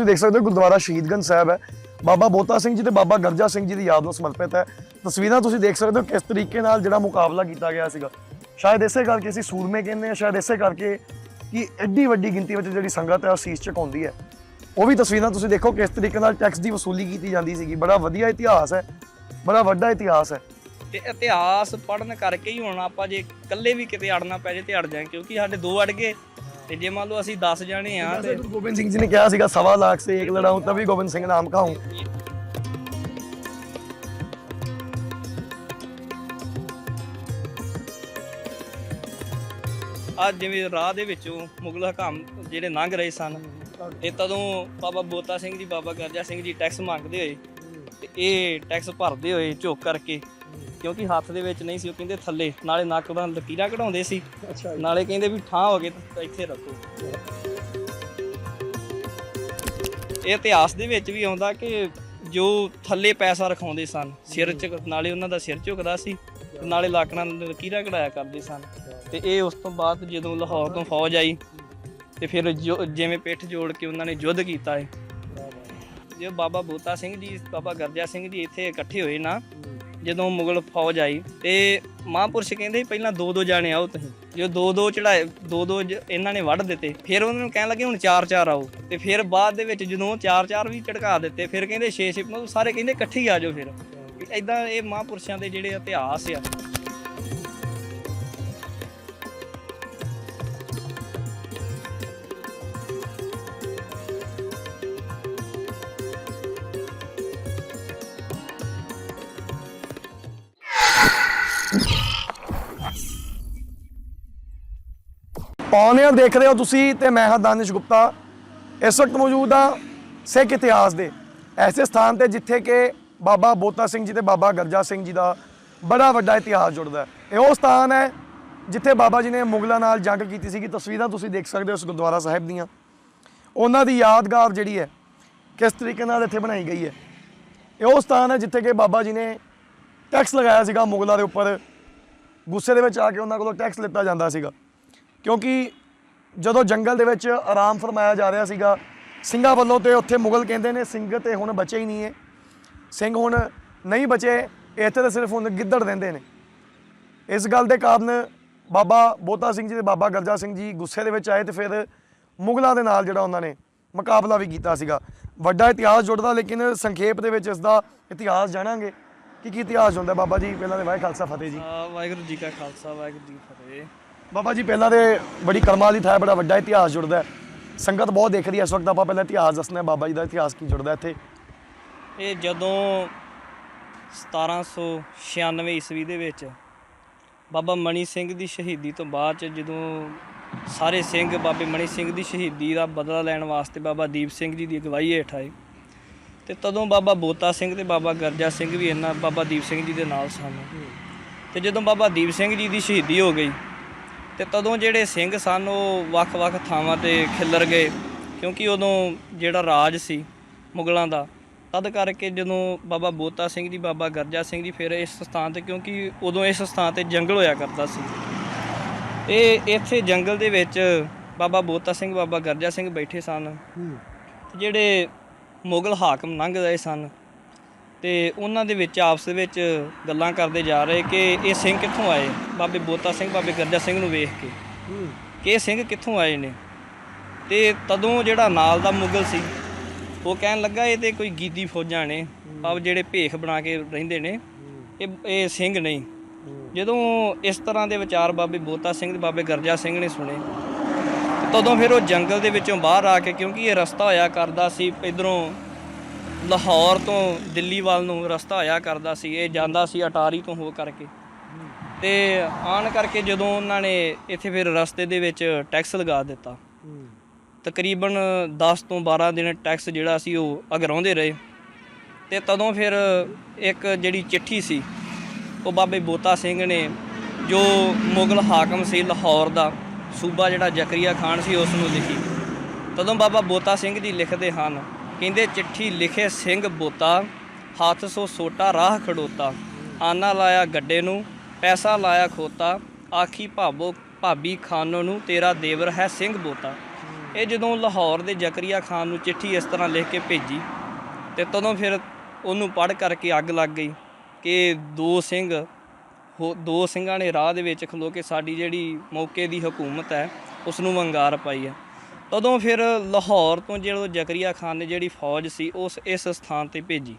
ਤੁਸੀਂ ਦੇਖ ਸਕਦੇ ਹੋ ਗੁਰਦੁਆਰਾ ਸ਼ਹੀਦਗੰਜ ਸਾਹਿਬ ਹੈ। ਬਾਬਾ ਬੋਤਾ ਸਿੰਘ ਜੀ ਤੇ ਬਾਬਾ ਗਰਜਾ ਸਿੰਘ ਜੀ ਦੀ ਯਾਦ ਨੂੰ ਸਮਰਪਿਤ ਹੈ। ਤਸਵੀਰਾਂ ਤੁਸੀਂ ਦੇਖ ਸਕਦੇ ਹੋ ਕਿਸ ਤਰੀਕੇ ਨਾਲ ਜਿਹੜਾ ਮੁਕਾਬਲਾ ਕੀਤਾ ਗਿਆ ਸੀਗਾ। ਸ਼ਾਇਦ ਇਸੇ ਕਰਕੇ ਅਸੀਂ ਸੂਰਮੇ ਕਹਿੰਦੇ ਆ ਸ਼ਾਇਦ ਇਸੇ ਕਰਕੇ ਕਿ ਐਡੀ ਵੱਡੀ ਗਿਣਤੀ ਵਿੱਚ ਜਿਹੜੀ ਸੰਗਤ ਹੈ ਉਹ ਸੀਸ ਝੁਕਾਉਂਦੀ ਹੈ। ਉਹ ਵੀ ਤਸਵੀਰਾਂ ਤੁਸੀਂ ਦੇਖੋ ਕਿਸ ਤਰੀਕੇ ਨਾਲ ਟੈਕਸ ਦੀ ਵਸੂਲੀ ਕੀਤੀ ਜਾਂਦੀ ਸੀਗੀ। ਬੜਾ ਵਧੀਆ ਇਤਿਹਾਸ ਹੈ, ਬੜਾ ਵੱਡਾ ਇਤਿਹਾਸ ਹੈ। ਤੇ ਇਤਿਹਾਸ ਪੜਨ ਕਰਕੇ ਹੀ ਹੁਣ ਆਪਾਂ ਜੇ ਇਕੱਲੇ ਵੀ ਕਿਤੇ ਅੜਨਾ ਪੈ ਜੇ ਤੇ ਅੜ ਜਾਏ, ਕਿਉਂਕਿ ਸਾਡੇ ਦੋ ਅੜ ਗਏ। ਤੇ ਜੇ ਮੰਨ ਲਓ ਅਸੀਂ 10 ਜਾਣੇ ਆ जैसे ਤੇ गुरु गोविंद सिंह जी ने कहा सीगा सवा लाख से एक लड़ाऊं तभी गोविंद सिंह नाम का हूं ਅੱਜ ਜਿਵੇਂ ਰਾਹ ਦੇ ਵਿੱਚੋਂ ਮੁਗਲ ਹਕਾਮ ਜਿਹੜੇ ਲੰਘ ਰਹੇ ਸਨ ਇਹ ਤਦੋਂ ਬਾਬਾ ਬੋਤਾ ਸਿੰਘ ਜੀ ਬਾਬਾ ਗਰਜਾ ਸਿੰਘ ਜੀ ਟੈਕਸ ਮੰਗਦੇ ਹੋਏ ਤੇ ਇਹ ਟੈਕਸ ਭਰਦੇ ਹੋਏ ਝੁੱਕ ਕਰਕੇ ਕਿਉਂਕਿ ਹੱਥ ਦੇ ਵਿੱਚ ਨਹੀਂ ਸੀ ਉਹ ਕਹਿੰਦੇ ਥੱਲੇ ਨਾਲੇ ਨੱਕ ਦਾ ਲਕੀਰਾ ਕਢਾਉਂਦੇ ਸੀ। ਅੱਛਾ ਨਾਲੇ ਕਹਿੰਦੇ ਵੀ ਠਾਂ ਹੋ ਗਏ ਤਾਂ ਇੱਥੇ ਰੱਖੋ। ਇਹ ਇਤਿਹਾਸ ਦੇ ਵਿੱਚ ਵੀ ਆਉਂਦਾ ਕਿ ਜੋ ਥੱਲੇ ਪੈਸਾ ਰਖਾਉਂਦੇ ਸਨ ਸਿਰ ਚ ਨਾਲੇ ਉਹਨਾਂ ਦਾ ਸਿਰ ਝੁਕਦਾ ਸੀ ਨਾਲੇ ਲਾਕਣਾ ਲਕੀਰਾ ਕਢਾਇਆ ਕਰਦੇ ਸਨ। ਤੇ ਇਹ ਉਸ ਤੋਂ ਬਾਅਦ ਜਦੋਂ ਲਾਹੌਰ ਤੋਂ ਫੌਜ ਆਈ ਤੇ ਫਿਰ ਜਿਵੇਂ ਪਿੱਠ ਜੋੜ ਕੇ ਉਹਨਾਂ ਨੇ ਯੁੱਧ ਕੀਤਾ ਹੈ ਜੇ ਬਾਬਾ ਬੋਤਾ ਸਿੰਘ ਜੀ ਬਾਬਾ ਗਰਜਾ ਸਿੰਘ ਜੀ ਇੱਥੇ ਇਕੱਠੇ ਹੋਏ ਨਾ ਜਦੋਂ ਮੁਗਲ ਫੌਜ ਆਈ ਤੇ ਮਹਾਂਪੁਰਸ਼ ਕਹਿੰਦੇ ਸੀ, ਪਹਿਲਾਂ ਦੋ ਦੋ ਜਾਣੇ ਆਓ ਤੁਸੀਂ। ਜੋ ਦੋ ਦੋ ਚੜਾਏ ਦੋ ਦੋ ਜ- ਇਹਨਾਂ ਨੇ ਵੱਢ ਦਿੱਤੇ ਫਿਰ ਉਹਨਾਂ ਨੂੰ ਕਹਿਣ ਲੱਗੇ ਹੁਣ ਚਾਰ ਚਾਰ ਆਓ। ਤੇ ਫਿਰ ਬਾਅਦ ਦੇ ਵਿੱਚ ਜਦੋਂ ਚਾਰ ਚਾਰ ਵੀ ਝਟਕਾ ਦਿੱਤੇ ਫਿਰ ਕਹਿੰਦੇ ਛੇ ਛੇ ਮਤਲਬ ਸਾਰੇ ਕਹਿੰਦੇ ਇਕੱਠੇ ਆ ਜਾਓ ਫਿਰ। ਇਦਾਂ ਇਹ ਮਹਾਂਪੁਰਸ਼ਾਂ ਦੇ ਜਿਹੜੇ ਇਤਿਹਾਸ ਆ। ਪੌਨਿਆ ਦੇਖ ਰਹੇ ਹੋ ਤੁਸੀਂ ਤੇ ਮੈਂ ਹਾਂ ਦਾਨਿਸ਼ ਗੁਪਤਾ। ਇਸ ਵਕਤ ਮੌਜੂਦ ਹਾਂ ਸਿੱਖ ਇਤਿਹਾਸ ਦੇ। ਐਸੇ ਸਥਾਨ ਤੇ ਜਿੱਥੇ ਕਿ ਬਾਬਾ ਬੋਤਾ ਸਿੰਘ ਜੀ ਤੇ ਬਾਬਾ ਗਰਜਾ ਸਿੰਘ ਜੀ ਦਾ ਬੜਾ ਵੱਡਾ ਇਤਿਹਾਸ ਜੁੜਦਾ ਹੈ। ਇਹ ਉਹ ਸਥਾਨ ਹੈ ਜਿੱਥੇ ਬਾਬਾ ਜੀ ਨੇ ਮੁਗਲਾਂ ਨਾਲ ਜੰਗ ਕੀਤੀ ਸੀਗੀ। ਤਸਵੀਰਾਂ ਤੁਸੀਂ ਦੇਖ ਸਕਦੇ ਹੋ ਉਸ ਗੁਰਦੁਆਰਾ ਸਾਹਿਬ ਦੀਆਂ। ਉਹਨਾਂ ਦੀ ਯਾਦਗਾਰ ਜਿਹੜੀ ਹੈ, ਕਿਸ ਤਰੀਕੇ ਨਾਲ ਇੱਥੇ ਬਣਾਈ ਗਈ ਹੈ। ਇਹ ਉਹ ਸਥਾਨ ਹੈ ਜਿੱਥੇ ਕਿ ਬਾਬਾ ਜੀ ਨੇ ਟੈਕਸ ਲਗਾਇਆ ਸੀਗਾ ਮੁਗਲਾਂ ਦੇ ਉੱਪਰ। ਗੁੱਸੇ ਦੇ ਵਿੱਚ ਆ ਕੇ ਉਹਨਾਂ ਕੋਲੋਂ ਟੈਕਸ ਲਿੱਤਾ ਜਾਂਦਾ ਸੀਗਾ। ਕਿਉਂਕਿ ਜਦੋਂ ਜੰਗਲ ਦੇ ਵਿੱਚ ਆਰਾਮ ਫਰਮਾਇਆ ਜਾ ਰਿਹਾ ਸੀਗਾ, ਸਿੰਘਾਂ ਵੱਲੋਂ ਤੇ ਉੱਥੇ ਮੁਗਲ ਕਹਿੰਦੇ ਨੇ, ਸਿੰਘ ਤੇ ਹੁਣ ਬਚੇ ਹੀ ਨਹੀਂ ਹੈ ਸਿੰਘ ਹੁਣ ਨਹੀਂ ਬਚੇ, ਇੱਥੇ ਤਾਂ ਸਿਰਫ ਹੁਣ ਗਿੱਦੜ ਰਹਿੰਦੇ ਨੇ। ਇਸ ਗੱਲ ਦੇ ਕਾਰਨ ਬਾਬਾ ਬੋਤਾ ਸਿੰਘ ਜੀ ਤੇ ਬਾਬਾ ਗਰਜਾ ਸਿੰਘ ਜੀ ਗੁੱਸੇ ਦੇ ਵਿੱਚ ਆਏ ਤੇ ਫਿਰ ਮੁਗਲਾਂ ਦੇ ਨਾਲ ਜਿਹੜਾ ਉਹਨਾਂ ਨੇ ਮੁਕਾਬਲਾ ਵੀ ਕੀਤਾ ਸੀਗਾ। ਵੱਡਾ ਇਤਿਹਾਸ ਜੁੜਦਾ, ਲੇਕਿਨ ਸੰਖੇਪ ਦੇ ਵਿੱਚ ਇਸ ਦਾ ਇਤਿਹਾਸ ਜਾਣਾਂਗੇ। ਕਿ ਕੀ ਇਤਿਹਾਸ ਹੁੰਦਾ ਬਾਬਾ ਜੀ, ਪਹਿਲਾਂ ਦੇ ਵਾਹਿ ਖਾਲਸਾ, ਫਤਿਹ ਜੀ। ਵਾਹਿਗੁਰੂ ਜੀ ਕਾ ਖਾਲਸਾ, ਵਾਹਿਗੁਰੂ ਜੀ ਫਤਿਹ। ਬਾਬਾ ਜੀ, ਪਹਿਲਾਂ ਤੇ ਬੜੀ ਕਰਮਾਂ ਵਾਲੀ ਥਾਂ ਬੜਾ ਵੱਡਾ ਇਤਿਹਾਸ ਜੁੜਦਾ ਹੈ। ਸੰਗਤ ਬਹੁਤ ਦੇਖ ਰਹੀ ਹੈ ਇਸ ਵਕਤ, ਆਪਾਂ ਪਹਿਲਾਂ ਇਤਿਹਾਸ ਦੱਸਣਾ ਬਾਬਾ ਜੀ ਦਾ ਇਤਿਹਾਸ ਕੀ ਜੁੜਦਾ ਇੱਥੇ। ਇਹ ਜਦੋਂ 1796 ਈਸਵੀ ਦੇ ਵਿੱਚ ਬਾਬਾ ਮਣੀ ਸਿੰਘ ਦੀ ਸ਼ਹੀਦੀ ਤੋਂ ਬਾਅਦ ਚ ਜਦੋਂ ਸਾਰੇ ਸਿੰਘ, ਬਾਬੇ ਮਣੀ ਸਿੰਘ ਦੀ ਸ਼ਹੀਦੀ ਦਾ ਬਦਲਾ ਲੈਣ ਵਾਸਤੇ ਬਾਬਾ ਦੀਪ ਸਿੰਘ ਜੀ ਦੀ ਅਗਵਾਈ ਹੇਠ ਆਏ। ਤੇ ਤਦੋਂ ਬਾਬਾ ਬੋਤਾ ਸਿੰਘ ਤੇ ਬਾਬਾ ਗਰਜਾ ਸਿੰਘ ਵੀ ਇਹਨਾਂ ਬਾਬਾ ਦੀਪ ਸਿੰਘ ਜੀ ਦੇ ਨਾਲ ਸਨ। ਤੇ ਜਦੋਂ ਬਾਬਾ ਦੀਪ ਸਿੰਘ ਜੀ ਦੀ ਸ਼ਹੀਦੀ ਹੋ ਗਈ ਤੇ ਤਦੋਂ ਜਿਹੜੇ ਸਿੰਘ ਸਨ ਉਹ ਵੱਖ-ਵੱਖ ਥਾਵਾਂ ਤੇ ਖਿੱਲਰ ਗਏ ਕਿਉਂਕਿ ਉਦੋਂ ਜਿਹੜਾ ਰਾਜ ਸੀ ਮੁਗਲਾਂ ਦਾ ਤਦ ਕਰਕੇ ਜਦੋਂ ਬਾਬਾ ਬੋਤਾ ਸਿੰਘ ਜੀ ਬਾਬਾ ਗਰਜਾ ਸਿੰਘ ਜੀ ਫਿਰ ਇਸ ਸਥਾਨ ਤੇ ਕਿਉਂਕਿ ਉਦੋਂ ਇਸ ਸਥਾਨ ਤੇ ਜੰਗਲ ਹੋਇਆ ਕਰਦਾ ਸੀ। ਇਹ ਇੱਥੇ ਜੰਗਲ ਦੇ ਵਿੱਚ ਬਾਬਾ ਬੋਤਾ ਸਿੰਘ ਬਾਬਾ ਗਰਜਾ ਸਿੰਘ ਬੈਠੇ ਸਨ। ਜਿਹੜੇ ਮੁਗਲ ਹਾਕਮ ਲੰਘ ਰਹੇ ਸਨ ਤੇ ਉਹਨਾਂ ਦੇ ਵਿੱਚ ਆਪਸ ਦੇ ਵਿੱਚ ਗੱਲਾਂ ਕਰਦੇ ਜਾ ਰਹੇ ਕਿ ਇਹ ਸਿੰਘ ਕਿੱਥੋਂ ਆਏ? ਬਾਬੇ ਬੋਤਾ ਸਿੰਘ ਬਾਬੇ ਗਰਜਾ ਸਿੰਘ ਨੂੰ ਵੇਖ ਕੇ। ਕਿ ਇਹ ਸਿੰਘ ਕਿੱਥੋਂ ਆਏ ਨੇ? ਤੇ ਤਦੋਂ ਜਿਹੜਾ ਨਾਲ ਦਾ ਮੁਗਲ ਸੀ ਉਹ ਕਹਿਣ ਲੱਗਾ ਇਹ ਤੇ ਕੋਈ ਗੀਦੀ ਫੌਜਾਂ ਨੇ ਆਪ ਜਿਹੜੇ ਭੇਖ ਬਣਾ ਕੇ ਰਹਿੰਦੇ ਨੇ ਇਹ ਇਹ ਸਿੰਘ ਨਹੀਂ। ਜਦੋਂ ਇਸ ਤਰ੍ਹਾਂ ਦੇ ਵਿਚਾਰ ਬਾਬੇ ਬੋਤਾ ਸਿੰਘ ਤੇ ਬਾਬੇ ਗਰਜਾ ਸਿੰਘ ਨੇ ਸੁਣੇ ਤਦੋਂ ਫਿਰ ਉਹ ਜੰਗਲ ਦੇ ਵਿੱਚੋਂ ਬਾਹਰ ਆ ਕੇ ਕਿਉਂਕਿ ਇਹ ਰਸਤਾ ਹੋਇਆ ਕਰਦਾ ਸੀ ਇਧਰੋਂ ਲਾਹੌਰ ਤੋਂ ਦਿੱਲੀ ਵੱਲ ਨੂੰ ਰਸਤਾ ਆਇਆ ਕਰਦਾ ਸੀ, ਇਹ ਜਾਂਦਾ ਸੀ ਅਟਾਰੀ ਤੋਂ ਹੋ ਕਰਕੇ। ਤੇ ਆਣ ਕਰਕੇ ਜਦੋਂ ਉਹਨਾਂ ਨੇ ਇੱਥੇ ਫਿਰ ਰਸਤੇ ਦੇ ਵਿੱਚ ਟੈਕਸ ਲਗਾ ਦਿੱਤਾ। ਤਕਰੀਬਨ 10 ਤੋਂ 12 ਦਿਨ ਟੈਕਸ ਜਿਹੜਾ ਸੀ ਉਹ ਅਗਰਾਉਂਦੇ ਰਹੇ। ਤੇ ਤਦੋਂ ਫਿਰ ਇੱਕ ਜਿਹੜੀ ਚਿੱਠੀ ਸੀ, ਉਹ ਬਾਬੇ ਬੋਤਾ ਸਿੰਘ ਨੇ, ਜੋ ਮੁਗਲ ਹਾਕਮ ਸੀ ਲਾਹੌਰ ਦਾ, ਸੂਬਾ ਜਿਹੜਾ ਜ਼ਕਰੀਆ ਖਾਨ ਸੀ, ਉਸ ਨੂੰ ਲਿਖੀ। ਤਦੋਂ ਬਾਬਾ ਬੋਤਾ ਸਿੰਘ ਜੀ ਲਿਖਦੇ ਹਨ ਕਹਿੰਦੇ ਚਿੱਠੀ ਲਿਖੇ ਸਿੰਘ ਬੋਤਾ, ਹੱਥ ਸੋ ਸੋਟਾ, ਰਾਹ ਖੜੋਤਾ। ਆਨਾ ਲਾਇਆ ਗੱਡੇ ਨੂੰ, ਪੈਸਾ ਲਾਇਆ ਖੋਤਾ। ਆਖੀ ਭਾਬੋ, ਭਾਬੀ ਖਾਨੋ ਨੂੰ ਤੇਰਾ ਦੇਵਰ ਹੈ ਸਿੰਘ ਬੋਤਾ। ਇਹ ਜਦੋਂ ਲਾਹੌਰ ਦੇ ਜ਼ਕਰੀਆ ਖਾਨ ਨੂੰ ਚਿੱਠੀ ਇਸ ਤਰ੍ਹਾਂ ਲਿਖ ਕੇ ਭੇਜੀ, ਤੇ ਤਦੋਂ ਫਿਰ ਉਹਨੂੰ ਪੜ੍ਹ ਕਰਕੇ ਅੱਗ ਲੱਗ ਗਈ ਕਿ ਦੋ ਸਿੰਘ, ਹੋ- ਦੋ ਸਿੰਘਾਂ ਨੇ ਰਾਹ ਦੇ ਵਿੱਚ ਖਲੋ ਕੇ ਸਾਡੀ ਜਿਹੜੀ ਮੌਕੇ ਦੀ ਹਕੂਮਤ ਹੈ ਉਸ ਨੂੰ ਵੰਗਾਰ ਪਾਈ ਹੈ। ਤਦੋਂ ਫਿਰ ਲਾਹੌਰ ਤੋਂ ਜਿਹੜਾ ਜ਼ਕਰੀਆ ਖਾਨ ਨੇ ਜਿਹੜੀ ਫੌਜ ਸੀ ਉਸ ਇਸ ਸਥਾਨ ਤੇ ਭੇਜੀ।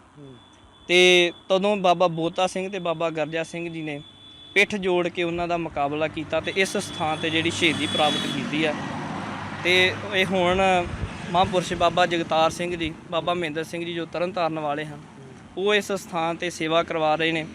ਤੇ ਤਦੋਂ ਬਾਬਾ ਬੋਤਾ ਸਿੰਘ ਤੇ ਬਾਬਾ ਗਰਜਾ ਸਿੰਘ ਜੀ ਨੇ ਪਿੱਠ ਜੋੜ ਕੇ ਉਹਨਾਂ ਦਾ ਮੁਕਾਬਲਾ ਕੀਤਾ ਤੇ ਇਸ ਸਥਾਨ ਤੇ ਜਿਹੜੀ ਸ਼ਹੀਦੀ ਪ੍ਰਾਪਤ ਕੀਤੀ ਹੈ ਤੇ ਇਹ ਹੁਣ ਮਹਾਂਪੁਰਸ਼ ਬਾਬਾ ਜਗਤਾਰ ਸਿੰਘ ਜੀ ਬਾਬਾ ਮਹਿੰਦਰ ਸਿੰਘ ਜੀ ਜੋ ਤਰਨਤਾਰਨ ਵਾਲੇ ਹਨ ਉਹ ਇਸ ਸਥਾਨ ਤੇ ਸੇਵਾ ਕਰਵਾ ਰਹੇ ਨੇ।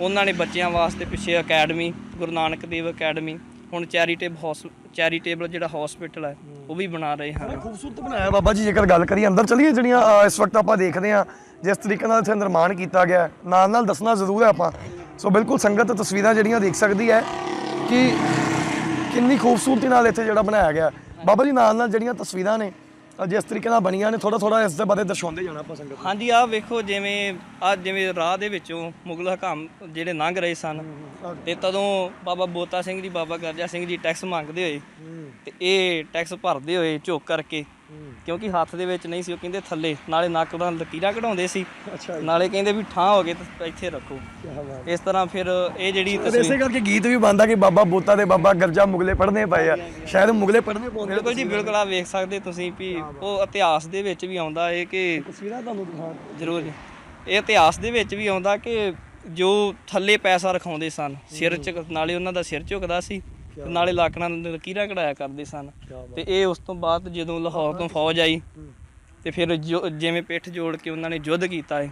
ਉਹਨਾਂ ਨੇ ਬੱਚਿਆਂ ਵਾਸਤੇ ਪਿੱਛੇ ਅਕੈਡਮੀ ਗੁਰੂ ਨਾਨਕ ਦੇਵ ਅਕੈਡਮੀ ਹੁਣ ਚੈਰੀਟੇਬਲ ਹੌਸ, ਚੈਰੀਟੇਬਲ ਜਿਹੜਾ ਹਸਪੀਟਲ ਹੈ, ਉਹ ਵੀ ਬਣਾ ਰਹੇ ਹਨ ਖੂਬਸੂਰਤ ਬਣਾਇਆ ਬਾਬਾ ਜੀ, ਜੇਕਰ ਗੱਲ ਕਰੀਏ, ਅੰਦਰ ਚਲੀਏ ਜਿਹੜੀਆਂ ਇਸ ਵਕਤ ਆਪਾਂ ਦੇਖਦੇ ਹਾਂ, ਜਿਸ ਤਰੀਕੇ ਨਾਲ ਇੱਥੇ ਨਿਰਮਾਣ ਕੀਤਾ ਗਿਆ ਨਾਲ ਨਾਲ ਦੱਸਣਾ ਜ਼ਰੂਰ ਹੈ ਆਪਾਂ। ਸੋ ਬਿਲਕੁਲ ਸੰਗਤ ਤਸਵੀਰਾਂ ਜਿਹੜੀਆਂ ਦੇਖ ਸਕਦੀ ਹੈ ਕਿ ਕਿੰਨੀ ਖੂਬਸੂਰਤੀ ਨਾਲ ਇੱਥੇ ਜਿਹੜਾ ਬਣਾਇਆ ਗਿਆ ਬਾਬਾ ਜੀ, ਨਾਲ ਨਾਲ ਜਿਹੜੀਆਂ ਤਸਵੀਰਾਂ ਨੇ ਜਿਸ ਤਰੀਕੇ ਨਾਲ ਬਣੀਆਂ ਨੇ ਥੋੜਾ ਥੋੜਾ ਇਸ ਦੇ ਬਾਰੇ ਦਰਸਾਉਂਦੇ ਜਾਣਾ ਆਪਾਂ ਸੰਗਤ ਨੂੰ। ਹਾਂਜੀ ਆਹ ਵੇਖੋ ਜਿਵੇਂ ਆ ਜਿਵੇਂ ਰਾਹ ਦੇ ਵਿੱਚੋਂ ਮੁਗਲ ਹਕਾਮ ਜਿਹੜੇ ਲੰਘ ਰਹੇ ਸਨ ਤੇ ਤਦੋਂ ਬਾਬਾ ਬੋਤਾ ਸਿੰਘ ਜੀ ਬਾਬਾ ਗਰਜਾ ਸਿੰਘ ਜੀ ਟੈਕਸ ਮੰਗਦੇ ਹੋਏ ਤੇ ਇਹ ਟੈਕਸ ਭਰਦੇ ਹੋਏ ਝੁੱਕ ਕਰਕੇ ਕਿਉਂਕਿ ਹੱਥ ਦੇ ਵਿੱਚ ਨਹੀਂ ਸੀ ਉਹ ਕਹਿੰਦੇ ਥੱਲੇ ਨਾਲੇ ਨੱਕ ਦਾ ਲਕੀਰਾਂ ਕਢਾਉਂਦੇ ਸੀ। ਅੱਛਾ ਨਾਲੇ ਕਹਿੰਦੇ ਵੀ ਠਾਂ ਹੋ ਗਏ ਤਾਂ ਇੱਥੇ ਰੱਖੋ। ਇਸ ਤਰ੍ਹਾਂ ਫਿਰ ਇਹ ਜਿਹੜੀ ਇਸੇ ਤਸਵੀਰ ਕਰਕੇ ਗੀਤ ਵੀ ਬੰਦਾ ਕਿ ਬਾਬਾ ਬੋਤਾ ਦੇ ਬਾਬਾ ਗਰਜਾ ਮੁਗਲੇ ਪੜ੍ਹਨੇ ਪਏ ਆ। ਸ਼ਾਇਦ ਮੁਗਲੇ ਪੜ੍ਹਨੇ ਪਾਉਂਦੇ ਬਿਲਕੁਲ ਜੀ ਬਿਲਕੁਲ ਆ ਵੇਖ ਸਕਦੇ ਤੁਸੀਂ ਵੀ ਉਹ ਇਤਿਹਾਸ ਦੇ ਵਿੱਚ ਵੀ ਆਉਂਦਾ ਹੈ ਕਿ ਤਸਵੀਰਾਂ ਤੁਹਾਨੂੰ ਦਿਖਾਉਣ ਜ਼ਰੂਰ ਜੀ। ਇਹ ਇਤਿਹਾਸ ਦੇ ਵਿੱਚ ਵੀ ਆਉਂਦਾ ਕਿ ਜੋ ਥੱਲੇ ਪੈਸਾ ਰਖਾਉਂਦੇ ਸਨ ਸਿਰ ਚ ਨਾਲੇ ਉਹਨਾਂ ਦਾ ਸਿਰ ਝੁਕਦਾ ਸੀ। ਨਾਲੇ ਲਾਕੜਾਂ ਨਾਲ ਲਕੀਰਾਂ ਕਢਾਇਆ ਕਰਦੇ ਸਨ। ਤੇ ਇਹ ਉਸ ਤੋਂ ਬਾਅਦ ਜਦੋਂ ਲਾਹੌਰ ਤੋਂ ਫੌਜ ਆਈ ਤੇ ਫਿਰ ਜਿਵੇਂ ਪਿੱਠ ਜੋੜ ਕੇ ਉਹਨਾਂ ਨੇ ਯੁੱਧ ਕੀਤਾ ਹੈ।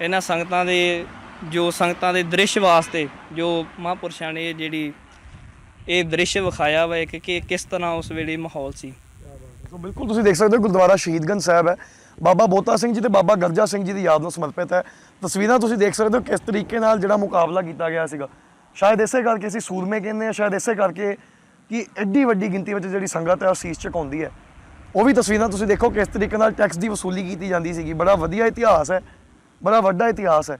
ਇਹਨਾਂ ਸੰਗਤਾਂ ਦੇ ਜੋ ਸੰਗਤਾਂ ਦੇ ਦ੍ਰਿਸ਼ ਵਾਸਤੇ ਜੋ ਮਹਾਂਪੁਰਸ਼ਾਂ ਨੇ ਜਿਹੜੀ ਇਹ ਦ੍ਰਿਸ਼ ਵਿਖਾਇਆ ਵਾ ਕਿ ਕਿ ਕਿਸ ਤਰ੍ਹਾਂ ਉਸ ਵੇਲੇ ਮਾਹੌਲ ਸੀ। ਸੋ ਬਿਲਕੁਲ ਤੁਸੀਂ ਦੇਖ ਸਕਦੇ ਹੋ ਗੁਰਦੁਆਰਾ ਸ਼ਹੀਦਗੰਜ ਸਾਹਿਬ ਹੈ। ਬਾਬਾ ਬੋਤਾ ਸਿੰਘ ਜੀ ਤੇ ਬਾਬਾ ਗਰਜਾ ਸਿੰਘ ਜੀ ਦੀ ਯਾਦ ਨੂੰ ਸਮਰਪਿਤ ਹੈ। ਤਸਵੀਰਾਂ ਤੁਸੀਂ ਦੇਖ ਸਕਦੇ ਹੋ ਕਿਸ ਤਰੀਕੇ ਨਾਲ ਜਿਹੜਾ ਮੁਕਾਬਲਾ ਕੀਤਾ ਗਿਆ ਸੀਗਾ। ਸ਼ਾਇਦ ਇਸੇ ਕਰਕੇ ਅਸੀਂ ਸੂਰਮੇ ਕਹਿੰਦੇ ਆ ਸ਼ਾਇਦ ਇਸੇ ਕਰਕੇ ਕਿ ਐਡੀ ਵੱਡੀ ਗਿਣਤੀ ਵਿੱਚ ਜਿਹੜੀ ਸੰਗਤ ਹੈ ਉਹ ਸੀਸ ਝੁਕਾਉਂਦੀ ਹੈ। ਉਹ ਵੀ ਤਸਵੀਰਾਂ ਤੁਸੀਂ ਦੇਖੋ ਕਿਸ ਤਰੀਕੇ ਨਾਲ ਟੈਕਸ ਦੀ ਵਸੂਲੀ ਕੀਤੀ ਜਾਂਦੀ ਸੀਗੀ। ਬੜਾ ਵਧੀਆ ਇਤਿਹਾਸ ਹੈ ਬੜਾ ਵੱਡਾ ਇਤਿਹਾਸ ਹੈ।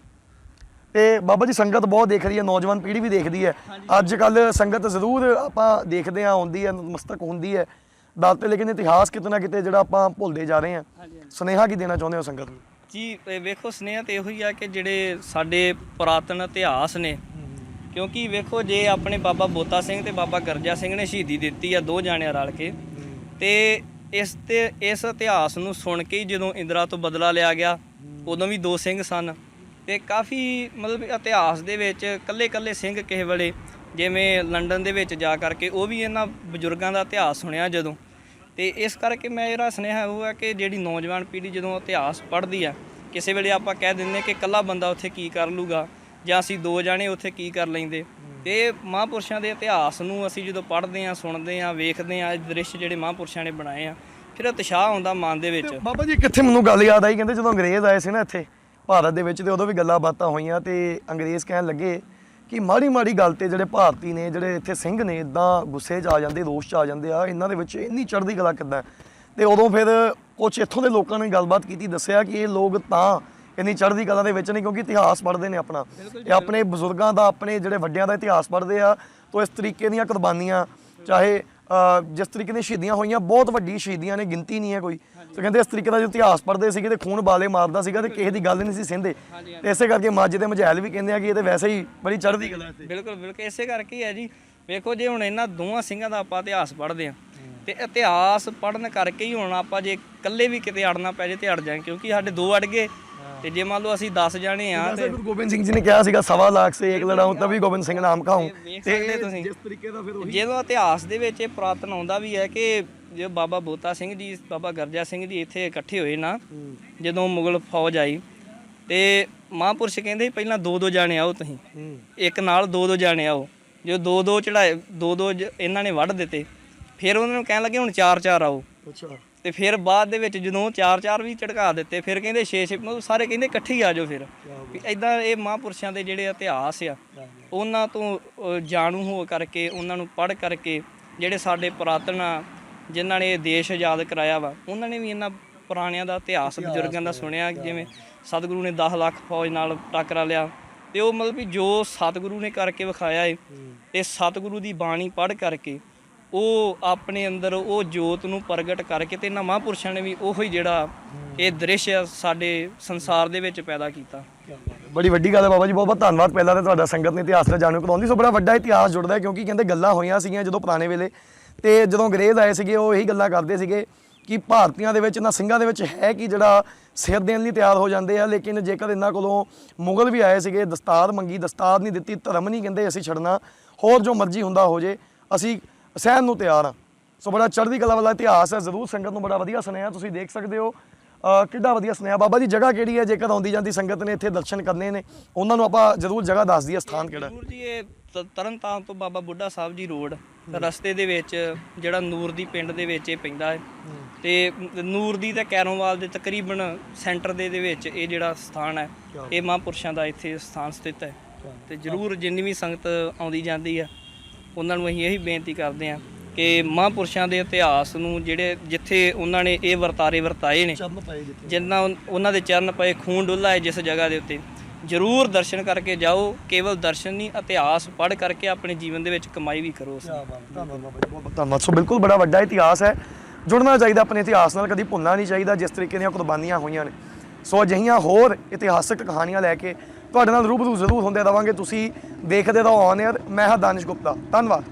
ਤੇ ਬਾਬਾ ਜੀ ਸੰਗਤ ਬਹੁਤ ਦੇਖ ਰਹੀ ਹੈ ਨੌਜਵਾਨ ਪੀੜ੍ਹੀ ਵੀ ਦੇਖਦੀ ਹੈ। ਅੱਜ ਕੱਲ ਸੰਗਤ ਜ਼ਰੂਰ ਆਪਾਂ ਦੇਖਦੇ ਆ ਆਉਂਦੀ ਹੈ ਮਸਤਕ ਹੁੰਦੀ ਹੈ। ਦਲ ਤੇ ਲੇਕਿਨ ਇਤਿਹਾਸ ਕਿਤੇ ਨਾ ਕਿਤੇ ਜਿਹੜਾ ਆਪਾਂ ਭੁੱਲਦੇ ਜਾ ਰਹੇ ਹਾਂ। ਸੁਨੇਹਾ ਕੀ ਦੇਣਾ ਚਾਹੁੰਦੇ ਹੋ ਸੰਗਤ ਨੂੰ? ਜੀ ਵੇਖੋ ਸਨੇਹ ਤੇ ਇਹੋ ਹੀ ਆ ਕਿ ਜਿਹੜੇ ਸਾਡੇ ਪੁਰਾਤਨ ਇਤਿਹਾਸ ਨੇ ਕਿਉਂਕਿ ਵੇਖੋ, ਜੇ ਆਪਣੇ ਬਾਬਾ ਬੋਤਾ ਸਿੰਘ ਤੇ ਬਾਬਾ ਗਰਜਾ ਸਿੰਘ ਨੇ ਸ਼ਹੀਦੀ ਦਿੱਤੀ ਆ ਦੋ ਜਾਣਿਆਂ ਰਲ ਕੇ, ਤੇ ਇਸ ਤੇ, ਇਸ ਇਤਿਹਾਸ ਨੂੰ ਸੁਣ ਕੇ ਹੀ ਜਦੋਂ ਇੰਦਰਾ ਤੋਂ ਬਦਲਾ ਲਿਆ ਗਿਆ, ਉਦੋਂ ਵੀ ਦੋ ਸਿੰਘ ਸਨ। ਤੇ ਕਾਫੀ ਮਤਲਬ ਇਤਿਹਾਸ ਦੇ ਵਿੱਚ ਕੱਲੇ-ਕੱਲੇ ਸਿੰਘ ਕਿਸੇ ਵੇਲੇ, ਜਿਵੇਂ ਲੰਡਨ ਦੇ ਵਿੱਚ ਜਾ ਕਰਕੇ ਉਹ ਵੀ ਇਹਨਾਂ ਬਜ਼ੁਰਗਾਂ ਦਾ ਇਤਿਹਾਸ ਸੁਣਿਆ ਜਦੋਂ। ਤੇ ਇਸ ਕਰਕੇ ਮੈਂ ਇਹਦਾ ਸੁਨੇਹਾ ਉਹ ਹੈ ਕਿ ਜਿਹੜੀ ਨੌਜਵਾਨ ਪੀੜ੍ਹੀ ਜਦੋਂ ਇਤਿਹਾਸ ਪੜ੍ਹਦੀ ਆ, ਕਿਸੇ ਵੇਲੇ ਆਪਾਂ ਕਹਿ ਦਿੰਦੇ ਕਿ ਇਕੱਲਾ ਬੰਦਾ ਉੱਥੇ ਕੀ ਕਰ ਲੂਗਾ। ਜਾਂ ਅਸੀਂ ਦੋ ਜਾਣੇ ਉੱਥੇ ਕੀ ਕਰ ਲੈਂਦੇ? ਤੇ ਮਹਾਂਪੁਰਸ਼ਾਂ ਦੇ ਇਤਿਹਾਸ ਨੂੰ ਅਸੀਂ ਜਦੋਂ ਪੜ੍ਹਦੇ ਆ ਸੁਣਦੇ ਆ ਵੇਖਦੇ ਆ ਇਹ ਦ੍ਰਿਸ਼ ਜਿਹੜੇ ਮਹਾਂਪੁਰਸ਼ਾਂ ਨੇ ਬਣਾਏ ਆ ਫਿਰ ਉਤਸ਼ਾਹ ਆਉਂਦਾ ਮਨ ਦੇ ਵਿੱਚ। ਬਾਬਾ ਜੀ ਕਿੱਥੇ ਮੈਨੂੰ ਗੱਲ ਯਾਦ ਆਈ ਕਹਿੰਦੇ ਜਦੋਂ ਅੰਗਰੇਜ਼ ਆਏ ਸੀ ਨਾ ਇੱਥੇ ਭਾਰਤ ਦੇ ਵਿੱਚ ਤੇ ਉਦੋਂ ਵੀ ਗੱਲਾਂ ਬਾਤਾਂ ਹੋਈਆਂ ਤੇ ਅੰਗਰੇਜ਼ ਕਹਿਣ ਲੱਗੇ ਕਿ ਮਾੜੀ ਮਾੜੀ ਗੱਲ ਤੇ ਜਿਹੜੇ ਭਾਰਤੀ ਨੇ ਜਿਹੜੇ ਇੱਥੇ ਸਿੰਘ ਨੇ ਇਦਾਂ ਗੁੱਸੇ 'ਚ ਆ ਜਾਂਦੇ ਰੋਸ਼ 'ਚ ਆ ਜਾਂਦੇ ਆ ਇਹਨਾਂ ਦੇ ਵਿੱਚ ਇੰਨੀ ਚੜ੍ਹਦੀ ਕਲਾ ਕਿੱਦਾਂ? ਤੇ ਉਦੋਂ ਫਿਰ ਕੁਝ ਇੱਥੋਂ ਦੇ ਲੋਕਾਂ ਨੇ ਗੱਲਬਾਤ ਕੀਤੀ ਦੱਸਿਆ ਕਿ ਇਹ ਲੋਕ ਤਾਂ ਇੰਨੀ ਚੜ੍ਹਦੀ ਕਲਾ ਦੇ ਵਿੱਚ ਨੇ ਕਿਉਂਕਿ ਇਤਿਹਾਸ ਪੜ੍ਹਦੇ ਨੇ ਆਪਣਾ। ਇਹ ਆਪਣੇ ਬਜ਼ੁਰਗਾਂ ਦਾ ਆਪਣੇ ਜਿਹੜੇ ਵੱਡਿਆਂ ਦਾ ਇਤਿਹਾਸ ਪੜ੍ਹਦੇ ਆ ਤੋਂ ਇਸ ਤਰੀਕੇ ਦੀਆਂ ਕੁਰਬਾਨੀਆਂ ਚਾਹੇ ਜਿਸ ਤਰੀਕੇ ਦੀਆਂ ਸ਼ਹੀਦੀਆਂ ਹੋਈਆਂ ਬਹੁਤ ਵੱਡੀ ਸ਼ਹੀਦੀਆਂ ਨੇ ਗਿਣਤੀ ਨਹੀਂ ਹੈ ਕੋਈ। ਤੇ ਕਹਿੰਦੇ ਇਸ ਤਰੀਕੇ ਦਾ ਜੋ ਇਤਿਹਾਸ ਪੜ੍ਹਦੇ ਸੀਗੇ ਤੇ ਖੂਨ ਬਾਲੇ ਮਾਰਦਾ ਸੀਗਾ ਤੇ ਕਿਸੇ ਦੀ ਗੱਲ ਨਹੀਂ ਸੀ ਸਿੰਦੇ ਤੇ ਇਸੇ ਕਰਕੇ ਮੱਝ ਦੇ ਮਝੈਲ ਵੀ ਕਹਿੰਦੇ ਆ ਕਿ ਇਹ ਤੇ ਵੈਸੇ ਹੀ ਬੜੀ ਚੜ੍ਹਦੀ ਕਲਾ ਹੈ ਬਿਲਕੁਲ ਬਿਲਕੁਲ। ਇਸੇ ਕਰਕੇ ਹੀ ਹੈ ਜੀ। ਵੇਖੋ ਜੇ ਹੁਣ ਇਹਨਾਂ ਦੋਵਾਂ ਸਿੰਘਾਂ ਦਾ ਆਪਾਂ ਇਤਿਹਾਸ ਪੜ੍ਹਦੇ ਆ ਤੇ ਇਤਿਹਾਸ ਪੜ੍ਹਨ ਕਰਕੇ ਹੀ ਹੁਣ ਆਪਾਂ ਜੇ ਇਕੱਲੇ ਵੀ ਕਿਤੇ ਅੜਨਾ ਪੈ ਜੇ ਤੇ ਅੜ ਜਾਏ ਕਿਉਂਕਿ ਸਾਡੇ ਦੋ ਅੜ ਗਏ। ਤੇ ਜੇ ਮੰਨ ਲਓ ਅਸੀਂ 10 ਜਾਣੇ ਆ ਵੈਸੇ ਗੁਰੂ ਗੋਬਿੰਦ ਸਿੰਘ ਜੀ ਨੇ ਕਿਹਾ ਸੀਗਾ ਸਵਾ ਲੱਖ ਸੇ ਇੱਕ ਲੜਾਉਂ ਤभी ਗੋਬਿੰਦ ਸਿੰਘ ਨਾਮ ਕਹਾਉਂ। ਵੇਖ ਸਕਦੇ ਤੁਸੀਂ। ਜਿਸ ਤਰੀਕੇ ਦਾ ਫਿਰ ਉਹੀ ਜਦੋਂ ਇਤਿਹਾਸ ਦੇ ਵਿੱਚ ਇਹ ਪੁਰਾਤਨ ਆਉਂਦਾ ਵੀ ਹੈ ਕਿ ਜੇ ਬਾਬਾ ਬੋਤਾ ਸਿੰਘ ਜੀ ਬਾਬਾ ਗਰਜਾ ਸਿੰਘ ਜੀ ਇੱਥੇ ਇਕੱਠੇ ਹੋਏ ਨਾ ਜਦੋਂ ਮੁਗਲ ਫੌਜ ਆਈ ਤੇ ਮਹਾਂਪੁਰਸ਼ ਕਹਿੰਦੇ ਪਹਿਲਾਂ ਦੋ ਦੋ ਜਾਣੇ ਆਓ ਤੁਸੀਂ। ਇੱਕ ਨਾਲ ਦੋ ਦੋ ਜਾਣੇ ਆਓ। ਜੋ ਦੋ ਦੋ ਚੜਾਏ ਦੋ ਦੋ ਇਹਨਾਂ ਨੇ ਵੱਢ ਦਿੱਤੇ। ਫਿਰ ਉਹਨਾਂ ਨੂੰ ਕਹਿਣ ਲੱਗੇ ਹੁਣ ਚਾਰ ਚਾਰ ਆਓ। ਅੱਛਾ। ਤੇ ਫਿਰ ਬਾਅਦ ਦੇ ਵਿੱਚ ਜਦੋਂ ਚਾਰ ਚਾਰ ਵੀ ਝਟਕਾ ਦਿੱਤੇ ਫਿਰ ਕਹਿੰਦੇ ਛੇ ਛੇ ਸਾਰੇ ਕਹਿੰਦੇ ਇਕੱਠੇ ਹੀ ਆ ਜਾਓ ਫਿਰ। ਵੀ ਇਦਾਂ ਇਹ ਮਹਾਂਪੁਰਸ਼ਾਂ ਦੇ ਜਿਹੜੇ ਇਤਿਹਾਸ ਆ ਉਹਨਾਂ ਤੋਂ ਜਾਣੂ ਹੋ ਕਰਕੇ ਉਹਨਾਂ ਨੂੰ ਪੜ੍ਹ ਕਰਕੇ ਜਿਹੜੇ ਸਾਡੇ ਪੁਰਾਤਨ ਆ, ਜਿਨ੍ਹਾਂ ਨੇ ਇਹ ਦੇਸ਼ ਆਜ਼ਾਦ ਕਰਾਇਆ ਵਾ ਉਹਨਾਂ ਨੇ ਵੀ ਇਹਨਾਂ ਪੁਰਾਣਿਆਂ ਦਾ ਇਤਿਹਾਸ ਬਜ਼ੁਰਗਾਂ ਦਾ ਸੁਣਿਆ ਜਿਵੇਂ ਸਤਿਗੁਰੂ ਨੇ 10 ਲੱਖ ਫੌਜ ਨਾਲ ਟੱਕਰਾ ਲਿਆ ਤੇ ਉਹ ਮਤਲਬ ਵੀ ਜੋ ਸਤਿਗੁਰੂ ਨੇ ਕਰਕੇ ਵਿਖਾਇਆ ਏ ਤੇ ਸਤਿਗੁਰੂ ਦੀ ਬਾਣੀ ਪੜ੍ਹ ਕਰਕੇ ਉਹ ਆਪਣੇ ਅੰਦਰ ਉਹ ਜੋਤ ਨੂੰ ਪ੍ਰਗਟ ਕਰਕੇ ਤੇ ਇਹਨਾਂ ਮਹਾਂਪੁਰਸ਼ਾਂ ਨੇ ਵੀ ਉਹੀ ਜਿਹੜਾ ਇਹ ਦ੍ਰਿਸ਼ ਸਾਡੇ ਸੰਸਾਰ ਦੇ ਵਿੱਚ ਪੈਦਾ ਕੀਤਾ। ਬੜੀ ਵੱਡੀ ਗੱਲ ਹੈ ਬਾਬਾ ਜੀ ਬਹੁਤ ਬਹੁਤ ਧੰਨਵਾਦ ਪਹਿਲਾਂ ਤਾਂ ਤੁਹਾਡਾ ਸੰਗਤ ਨੇ ਇਤਿਹਾਸ ਦਾ ਜਾਣੂ ਕਰਾਉਂਦੀ ਸੋ ਬੜਾ ਵੱਡਾ ਇਤਿਹਾਸ ਜੁੜਦਾ ਹੈ ਕਿਉਂਕਿ ਕਹਿੰਦੇ ਗੱਲਾਂ ਹੋਈਆਂ ਸੀਗੀਆਂ ਜਦੋਂ ਪੁਰਾਣੇ ਵੇਲੇ ਤੇ ਜਦੋਂ ਅੰਗਰੇਜ਼ ਆਏ ਸੀਗੇ ਉਹ ਇਹੀ ਗੱਲਾਂ ਕਰਦੇ ਸੀਗੇ ਕਿ ਭਾਰਤੀਆਂ ਦੇ ਵਿੱਚ ਨਾ ਸਿੰਘਾਂ ਦੇ ਵਿੱਚ ਹੈ ਕਿ ਜਿਹੜਾ ਸਿਰ ਦੇਣ ਲਈ ਤਿਆਰ ਹੋ ਜਾਂਦੇ ਆ ਲੇਕਿਨ ਜੇਕਰ ਇਹਨਾਂ ਕੋਲੋਂ ਮੁਗਲ ਵੀ ਆਏ ਸੀਗੇ ਦਸਤਾਰ ਮੰਗੀ ਦਸਤਾਰ ਨਹੀਂ ਦਿੱਤੀ ਧਰਮ ਨਹੀਂ ਕਹਿੰਦੇ ਅਸੀਂ ਛੱਡਣਾ ਹੋਰ ਜੋ ਮਰਜ਼ੀ ਹੁੰਦਾ ਹੋ ਜੇ ਅਸੀਂ ਸਹਿਣ ਨੂੰ ਤਿਆਰ ਆ। ਸੋ ਬੜਾ ਚੜ੍ਹਦੀ ਕਲਾ ਵਾਲਾ ਇਤਿਹਾਸ ਹੈ ਜ਼ਰੂਰ ਸੰਗਤ ਨੂੰ ਬੜਾ ਵਧੀਆ ਸੁਣਿਆ ਤੁਸੀਂ ਦੇਖ ਸਕਦੇ ਹੋ। ਕਿੱਡਾ ਵਧੀਆ ਸੁਨੇਹਾ। ਬਾਬਾ ਜੀ ਜਗ੍ਹਾ ਕਿਹੜੀ ਹੈ? ਜੇਕਰ ਆਉਂਦੀ ਜਾਂਦੀ ਸੰਗਤ ਨੇ ਇੱਥੇ ਦਰਸ਼ਨ ਕਰਨੇ ਨੇ ਉਹਨਾਂ ਨੂੰ ਆਪਾਂ ਜ਼ਰੂਰ ਜਗ੍ਹਾ ਦੱਸ ਦਈਏ ਸਥਾਨ ਕਿਹੜਾ ਹੈ। ਜ਼ਰੂਰ ਜੀ ਇਹ ਤਰਨਤਾਰਨ ਤੋਂ ਬਾਬਾ ਬੁੱਢਾ ਸਾਹਿਬ ਜੀ ਰੋਡ ਰਸਤੇ ਦੇ ਵਿੱਚ ਜਿਹੜਾ ਨੂਰ ਦੀ ਪਿੰਡ ਦੇ ਵਿੱਚ ਇਹ ਪੈਂਦਾ ਹੈ। ਤੇ ਨੂਰ ਦੀ ਤੇ ਕੈਰੋਂਵਾਲ ਦੇ ਤਕਰੀਬਨ ਸੈਂਟਰ ਦੇ ਦੇ ਵਿੱਚ ਇਹ ਜਿਹੜਾ ਸਥਾਨ ਹੈ ਇਹ ਮਹਾਂਪੁਰਸ਼ਾਂ ਦਾ ਇੱਥੇ ਸਥਾਨ ਸਥਿਤ ਹੈ। ਤੇ ਜ਼ਰੂਰ ਜਿੰਨੀ ਵੀ ਸੰਗਤ ਆਉਂਦੀ ਜਾਂਦੀ ਆ ਉਹਨਾਂ ਨੂੰ ਅਸੀਂ ਇਹੀ ਬੇਨਤੀ ਕਰਦੇ ਹਾਂ ਕਿ ਮਹਾਂਪੁਰਸ਼ਾਂ ਦੇ ਇਤਿਹਾਸ ਨੂੰ ਜਿਹੜੇ ਜਿੱਥੇ ਉਹਨਾਂ ਨੇ ਇਹ ਵਰਤਾਰੇ ਵਰਤਾਏ ਨੇ ਜਿੰਨਾ ਉਹਨਾਂ ਦੇ ਚਰਨ ਪਏ ਖੂਨ ਡੁੱਲਾ ਹੈ ਜਿਸ ਜਗ੍ਹਾ ਦੇ ਉੱਤੇ। ਜ਼ਰੂਰ ਦਰਸ਼ਨ ਕਰਕੇ ਜਾਓ ਕੇਵਲ ਦਰਸ਼ਨ ਨਹੀਂ ਇਤਿਹਾਸ ਪੜ੍ਹ ਕਰਕੇ ਆਪਣੇ ਜੀਵਨ ਦੇ ਵਿੱਚ ਕਮਾਈ ਵੀ ਕਰੋ ਉਸ ਦੀ। ਬਹੁਤ ਧੰਨਵਾਦ। ਸੋ ਬਿਲਕੁਲ ਬੜਾ ਵੱਡਾ ਇਤਿਹਾਸ ਹੈ। ਜੁੜਨਾ ਚਾਹੀਦਾ ਆਪਣੇ ਇਤਿਹਾਸ ਨਾਲ ਕਦੀ ਭੁੱਲਣਾ ਨਹੀਂ ਚਾਹੀਦਾ ਜਿਸ ਤਰੀਕੇ ਦੀਆਂ ਕੁਰਬਾਨੀਆਂ ਹੋਈਆਂ ਨੇ। ਸੋ ਅਜਿਹੀਆਂ ਹੋਰ ਇਤਿਹਾਸਕ ਕਹਾਣੀਆਂ ਲੈ ਕੇ ਤੁਹਾਡੇ ਨਾਲ ਰੂਬਰੂ ਜ਼ਰੂਰ ਹੁੰਦੇ ਰਵਾਂਗੇ। ਤੁਸੀਂ ਦੇਖਦੇ ਰਹੋ ਔਨ 에ਅਰ ਮੈਂ ਹਾਂ ਦਾਨਿਸ਼ ਗੁਪਤਾ। ਧੰਨਵਾਦ।